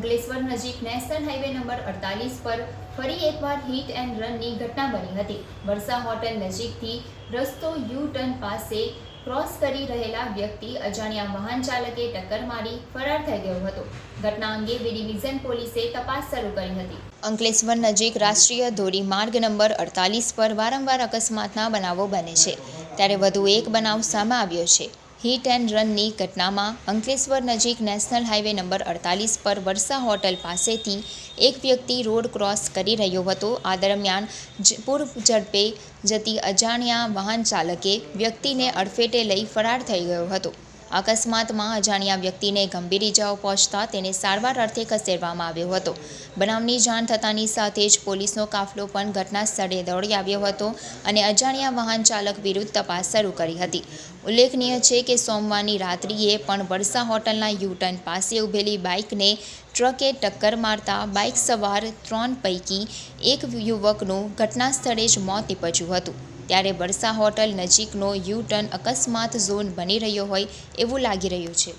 અંકલેશ્વર નજીક national highway number અડતાલીસ પર ફરી એકવાર હિટ એન્ડ રનની ઘટના બની હતી. વર્ષા હોટેલ નજીકથી રસ્તો યુ ટર્ન પાસે ક્રોસ કરી રહેલા વ્યક્તિ અજાણ્યા વાહન ચાલકે ટક્કર મારી ફરાર થઈ ગયો હતો. ઘટના અંગે બી ડિવિઝન પોલીસે તપાસ શરૂ કરી હતી. અંકલેશ્વર નજીક રાષ્ટ્રીય ધોરીમાર્ગ નંબર અડતાલીસ પર વારંવાર અકસ્માતના બનાવો બને છે. ત્યારે વધુ એક બનાવ સામે આવ્યો છે. હિટ એન્ડ રનની ઘટનામાં અંકલેશ્વર નજીક નેશનલ હાઈવે નંબર અડતાલીસ પર વર્ષા હોટલ પાસેથી એક વ્યક્તિ રોડ ક્રોસ કરી રહ્યો હતો. આ દરમિયાન પૂર્વ ઝડપે જતી અજાણ્યા વાહન ચાલકે વ્યક્તિને અડફેટે લઈ ફરાર થઈ ગયો હતો. અકસ્માતમાં અજાણ્યા વ્યક્તિને ગંભીર ઇજાઓ પહોંચતા તેને સારવાર અર્થે ખસેડવામાં આવ્યો હતો. બનાવની જાણ થતાની સાથે જ પોલીસનો કાફલો પણ ઘટના સ્થળે દોડી આવ્યો હતો અને અજાણ્યા વાહન ચાલક વિરુદ્ધ તપાસ શરૂ કરી હતી. ઉલ્લેખનીય છે કે સોમવારની રાત્રિએ પણ વરસા હોટલના યુટર્ન પાસે ઊભેલી બાઇકને ટ્રકે ટક્કર મારતા બાઇક સવાર ત્રણ પૈકી એક યુવકનું ઘટના સ્થળે જ મોત નીપજ્યું હતું. ત્યારે બરસા હોટલ નજીકનો યુ ટર્ન અકસ્માત ઝોન બની રહ્યો હોય એવું લાગી રહ્યું છે.